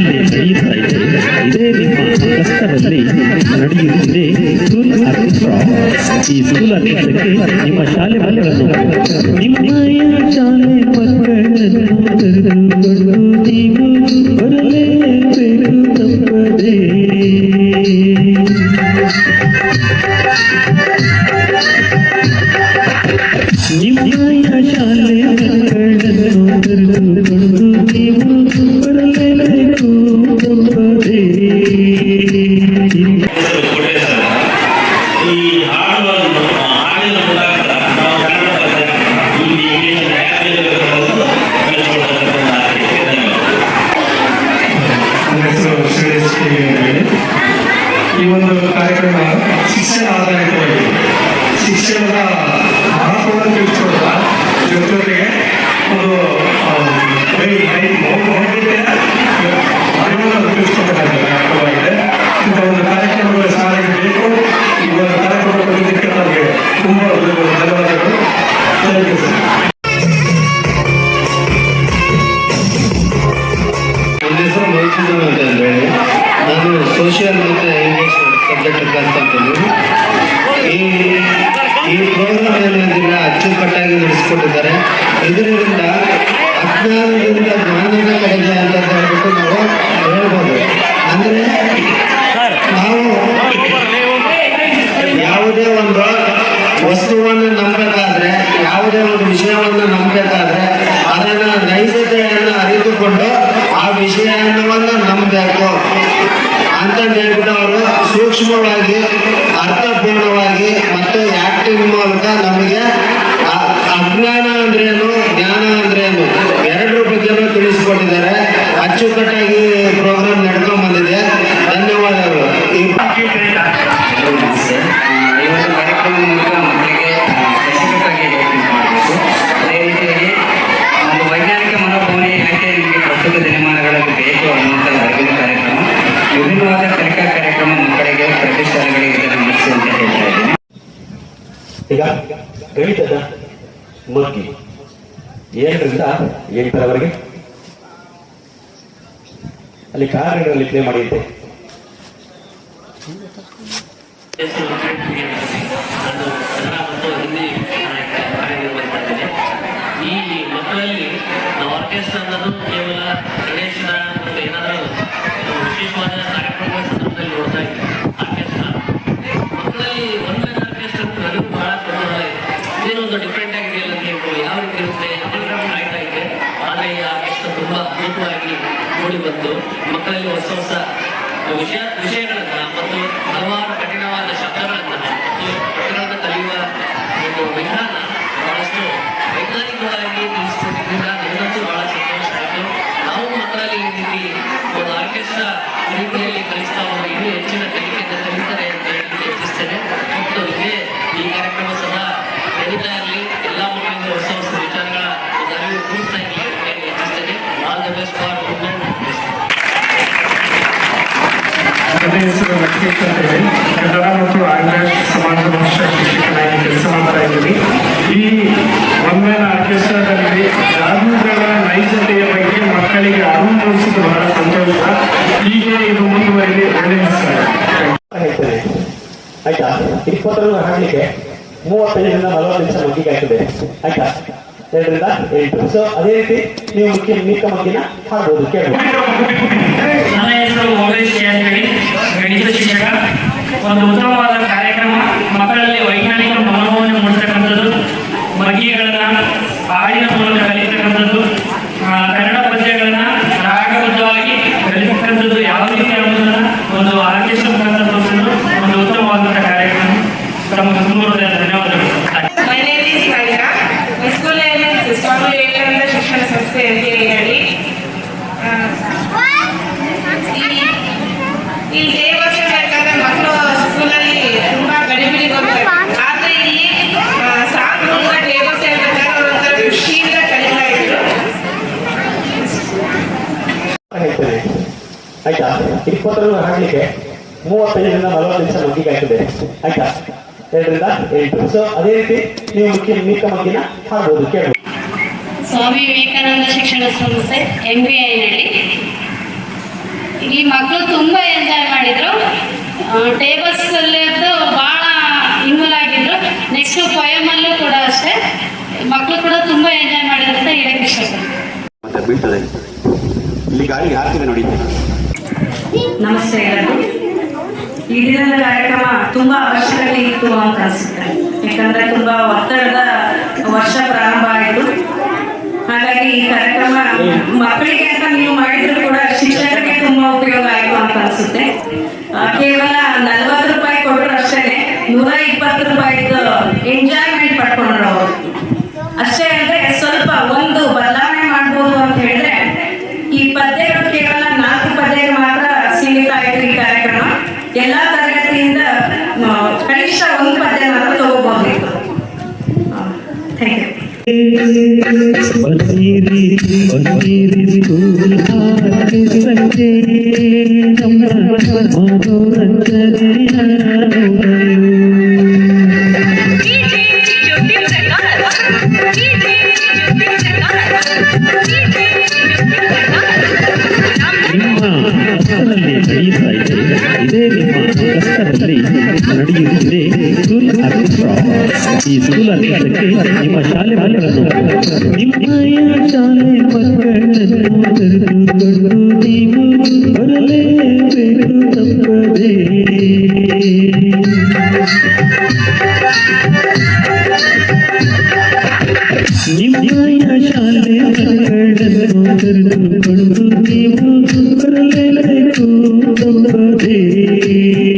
ಕಷ್ಟದಲ್ಲಿ ನಡೆಯುತ್ತಾ ಇದೆ ನಿಮ್ಮ ಕಷ್ಟದಲ್ಲಿ ನಡೆಯುತ್ತಿದೆ. ಸ್ಕೂಲ್ ಆರ್ಕೆಸ್ಟ್ರಾ ಈ ಸ್ಕೂಲ್ ಆರ್ಕೆಸ್ಟ್ರಾಕ್ಕೆ ನಿಮ್ಮ ಶಾಲೆ ಮಕ್ಕಳನ್ನು ನಿಮ್ಮಯ ಶಾಲೆ ಮಕ್ಕಳನ್ನು ಈ ಈ ಪ್ರೋಗ್ರಾಮ್ ಏನಂದಿಲ್ಲ ಅಚ್ಚುಕಟ್ಟಾಗಿ ನಡೆಸಿಕೊಟ್ಟಿದ್ದಾರೆ. ಇದರಿಂದ ಅಜ್ಞಾನದಿಂದ ಜ್ಞಾನದ ಕಡೆಗೆ ಅಂತ ಹೇಳ್ಬಿಟ್ಟು ನಾವು ಹೇಳ್ಬೋದು. ಅಂದರೆ ನಾವು ಯಾವುದೇ ಒಂದು ವಸ್ತುವನ್ನು ನಂಬಬೇಕಾದ್ರೆ ಯಾವುದೇ ಒಂದು ವಿಷಯವನ್ನು ನಂಬಬೇಕಾದ್ರೆ ಅದನ್ನ ನೈಜತೆಯನ್ನು ಅರಿತುಕೊಂಡು ಆ ವಿಷಯವನ್ನು ನಂಬಬೇಕು. ಅಂತ ಹೇಳ್ಬಿಟ್ಟು ಅವರು ಸೂಕ್ಷ್ಮವಾಗಿ ಅರ್ಥಪೂರ್ಣವಾಗಿ ಮತ್ತು ಆಕ್ಟಿಂಗ್ ಮೂಲಕ ನಮಗೆ ಅಜ್ಞಾನ ಅಂದ್ರೇನು ಜ್ಞಾನ ಅಂದ್ರೇನು ಎರಡರ ಬಗ್ಗೆನೂ ತಿಳಿಸ್ಕೊಟ್ಟಿದ್ದಾರೆ. ಅಚ್ಚುಕಟ್ಟಾಗಿ ಪ್ರೋಗ್ರಾಮ್ ನಡ್ಕೊಂಡ್ ಬಂದಿದೆ. ಧನ್ಯವಾದಗಳು. ವೈಜ್ಞಾನಿಕ ಮನೋಭಾವನೆ ಯಾಕೆ ನಿಮಗೆ ಪ್ರಸ್ತುತ ದಿನಮಾನಗಳಲ್ಲಿ ಬೇಕು ಅನ್ನುವಂಥ ಕಾರ್ಯಕ್ರಮ. ವಿಭಿನ್ನವಾದ ಕಾರ್ಯಕ್ರಮ ಈಗ ಗಣಿತದ ಮಗ್ಗಿ ಏಳರಿಂದ ಎಂಟರವರೆಗೆ ಅಲ್ಲಿ ಕಾರ್ಯಗಳಲ್ಲಿ ಪ್ಲೇ ಮಾಡಿದ್ದೆ. ಈ ಮಕ್ಕಳಲ್ಲಿ ಆರ್ಕೆಸ್ಟ್ರಾ ಅನ್ನೋದು ಅದ್ಭುತವಾಗಿ ಮೂಡಿ ಬಂದು ಮಕ್ಕಳಲ್ಲಿ ಹೊಸ ಹೊಸ ವಿಷಯ ವಿಷಯಗಳನ್ನ ಮತ್ತು ಹಲವಾರು ಕಠಿಣವಾದ ಶಬ್ದಗಳನ್ನ ಕಲಿಯುವ ಒಂದು ವಿಧಾನ ಬಹಳಷ್ಟು ವೈಜ್ಞಾನಿಕವಾಗಿ ತಿಳಿಸ್ಕೊಟ್ಟಿದ್ದರಿಂದ ನನಗಂತೂ ಬಹಳ ಸಂತೋಷ ಆಯಿತು ನಾವು ಮಕ್ಕಳಲ್ಲಿ ಈ ರೀತಿ ಒಂದು ಆರ್ಕೆಸ್ಟ್ರಾ ರೀತಿಯಲ್ಲಿ ಕಲಿಸ್ತಾ ಹೋಗಿ ಇನ್ನೂ ಹೆಚ್ಚಿನ ಕಲಿಕೆಯಿಂದ ಕಲಿತಾರೆ ಅಂತ ಹೇಳಿ ಯೋಚಿಸ್ತೇನೆ ಮತ್ತು ಇದೇ ಈ ಕಾರ್ಯಕ್ರಮ ಸದಾ ನಡೀತಾ ಇರಲಿ. ಎಲ್ಲ ಮಕ್ಕಳಿಂದ ಹೊಸ ಹೊಸ ವಿಚಾರಗಳ ಒಂದು ಅರಿವು ಮೂಡಿಸ್ತಾ ನನ್ನ ಹೆಸರು ಲಕ್ಷ್ಮೀಶ್ ಅಂತ ಹೇಳಿ ಕನ್ನಡ ಮತ್ತು ಆಂಗ್ಲ ಸಮಾಜ ಭಾಷಾ ಶಿಕ್ಷಕನಾಗಿ ಕೆಲಸ ಮಾಡ್ತಾ ಇದ್ದೀನಿ ಈ ಒಂದನ ಆರ್ಕೆಸ್ಟ್ರಾದಲ್ಲಿ ಜಾಗೃತರ ನೈಜತೆಯ ಬಗ್ಗೆ ಮಕ್ಕಳಿಗೆ ಅರಿವು ಬಹಳ ಸಂತೋಷ ಹೀಗೆ ಇದು ಮುಂದುವರಿಲಿ ಒಳ್ಳೆಯ ಆಯ್ತಾ? ಇಪ್ಪತ್ತರನ್ನು ಹಾಡಲಿಕ್ಕೆ ಮೂವತ್ತೈದರಿಂದ ನಲವತ್ತು ನಿಮಿಷ ಮಗ್ಗಿಗೆ ಆಗ್ತದೆ ಆಯ್ತಾ? ಎರಡರಿಂದ ಎಂಟು ಸೊ ಅದೇ ರೀತಿ ನೀವು ಮುಖ್ಯ ಮಿಕ್ಕ ಮಗ್ಗಿನ ಹಾಡ್ಬೋದು, ಕೇಳ್ಬೋದು. ನನ್ನ ಹೆಸರು ಮೋಗೇಶ್ ಕೆ ಅಂತ ಹೇಳಿ ಗಣಿತ ಶಿಕ್ಷಕ ಒಂದು ಉತ್ತಮವಾದ ಕಾರ್ಯಕ್ರಮ. ಮಕ್ಕಳಲ್ಲಿ ವೈಜ್ಞಾನಿಕ ಮನೋಭಾವನೆ ಮೂಡಿಸತಕ್ಕಂಥದ್ದು. ಬಗೆಗಳನ್ನ ಹಾಡಿನ ಮೂಲಕ ಕಲಿತಕ್ಕಂಥದ್ದು. ಕನ್ನಡ ಪದ್ಯಗಳನ್ನ ರಾಗಬದ್ಧವಾಗಿ ಕಲಿತಕ್ಕಂಥದ್ದು ಯಾವ ರೀತಿ ಅನ್ನೋದನ್ನ ಒಂದು ಆರ್ಕೆಸ್ಟ್ರಾ ಮುಖಾಂತರ ಒಂದು ಉತ್ತಮವಾದಂತಹ ಕಾರ್ಯಕ್ರಮ. ತಮ್ಮ ತುಂಬ ಧನ್ಯವಾದಗಳು. ಶಿಕ್ಷಣ ಸಂಸ್ಥೆ ಅಂತೇಳಿ ಈ ಸ್ಕೂಲಲ್ಲಿ ತುಂಬಾ ಆಯ್ತಾ? ಇಪ್ಪತ್ತರೂ ಹಾಡಲಿಕ್ಕೆ ಮೂವತ್ತೈದರಿಂದ ನಲವತ್ತು ನಿಮಿಷ ಮಗ್ಗಿಗೆ ಆಗ್ತದೆ ಆಯ್ತಾ? ಎರಡರಿಂದ ಎಂಟು. ಸೊ ಅದೇ ರೀತಿ ನೀವು ಮುಖ್ಯ ಮೀಕ ಮಗ್ಗಿನ ಹಾಡ್ಬೋದು, ಕೇಳ್ಬೋದು. ಸ್ವಾಮಿ ವಿವೇಕಾನಂದ ಶಿಕ್ಷಣ ಸಂಸ್ಥೆ ಎಂ ಬಿ ಐನಲ್ಲಿ ಈ ಮಕ್ಕಳು ತುಂಬ ಎಂಜಾಯ್ ಮಾಡಿದರು. ಟೇಬಲ್ಸ್ ಅಲ್ಲಿ ಭಾಳ ಇನ್ವಾಲ್ ಆಗಿದ್ರು. ನೆಕ್ಸ್ಟ್ ಪೊಯಮಲ್ಲೂ ಕೂಡ ಅಷ್ಟೇ. ಮಕ್ಕಳು ಕೂಡ ತುಂಬ ಎಂಜಾಯ್ ಮಾಡಿದ್ರು ಅಂತ ಹೇಳಕ್ಕೆ ಇಷ್ಟಪಡ್ತೀನಿ ಇಲ್ಲಿ ಗಾಡಿ ಯಾಕೆ ನೋಡಿ ನಮಸ್ತೆ ಎಲ್ಲರಿಗೂ. ಈ ದಿನದ ಕಾರ್ಯಕ್ರಮ ತುಂಬಾ ಅವಶ್ಯಕತೆ ಇತ್ತು ಅಂತ ಅನಿಸುತ್ತೆ. ಯಾಕಂದ್ರೆ ತುಂಬಾ ಒತ್ತಡದ ವರ್ಷ ಪ್ರಾರಂಭ ಆಯಿತು. ಹಾಗಾಗಿ ಈ ಕಾರ್ಯಕ್ರಮ ಮಕ್ಕಳಿಗೆ ಅಂತ ನೀವು ಮಾಡಿದ್ರು ಕೂಡ ಶಿಕ್ಷಕರಿಗೆ ತುಂಬಾ ಉಪಯೋಗ ಆಯಿತು ಅಂತ ಅನ್ಸುತ್ತೆ. ಕೇವಲ ನಲವತ್ತು ರೂಪಾಯಿ ಕೊಟ್ಟರು ಅಷ್ಟೇ ನೂರ ಇಪ್ಪತ್ತು ರೂಪಾಯಿದು ಎಂಜಾಯ್ಮೆಂಟ್ ಪಡ್ಕೊಂಡ್ರು ಅವರು. ಅಷ್ಟೇ ಅಂದ್ರೆ ಸ್ವಲ್ಪ ಒಂದು ಬದಲಾವಣೆ ಮಾಡ್ಬೋದು ಅಂತ ಹೇಳಿದ್ರೆ, ಈ ಪದ್ಯಗಳು ಕೇವಲ ನಾಲ್ಕು ಪದ್ಯಕ್ಕೆ ಮಾತ್ರ ಸೀಮಿತ ಆಯ್ತು ಈ ಕಾರ್ಯಕ್ರಮ. ಎಲ್ಲಾ ತರಗತಿಯಿಂದ ಕನಿಷ್ಠ ಒಂದು ಪದ್ಯ ಮಾತ್ರ ಥ್ಯಾಂಕ್ ಯು ಬನ್ನಿರಿ ಬನ್ನಿರಿ ಸ್ಕೂಲ್ ಹಾಕಿ ಸಂಜೆ ನಮ್ಮ ಮನೋರಂಜನೆಯ ನಡೆಯುತ್ತಿದೆ ಸ್ಕೂಲ್ ಆರ್ಕೆಸ್ಟ್ರಾ ಈ ಸ್ಕೂಲ್ ಆರ್ಕೆಸ್ಟ್ರಾಕ್ಕೆ ನಿಮ್ಮ ಶಾಲೆ ಮಕ್ಕಳನ್ನು ನಿಮ್ಮಯ ಶಾಲೆ ಮಕ್ಕಳನ್ನು ಕರೆದುಕೊಂಡು ನೀವು ಬರಲೇಬೇಕು ತಪ್ಪದೇ ನಿಮ್ಮಯ ಶಾಲೆ ಮಕ್ಕಳನ್ನು ಕರೆದುಕೊಂಡು ನೀವು ಬರಲೇಬೇಕು ತಪ್ಪದೇ Please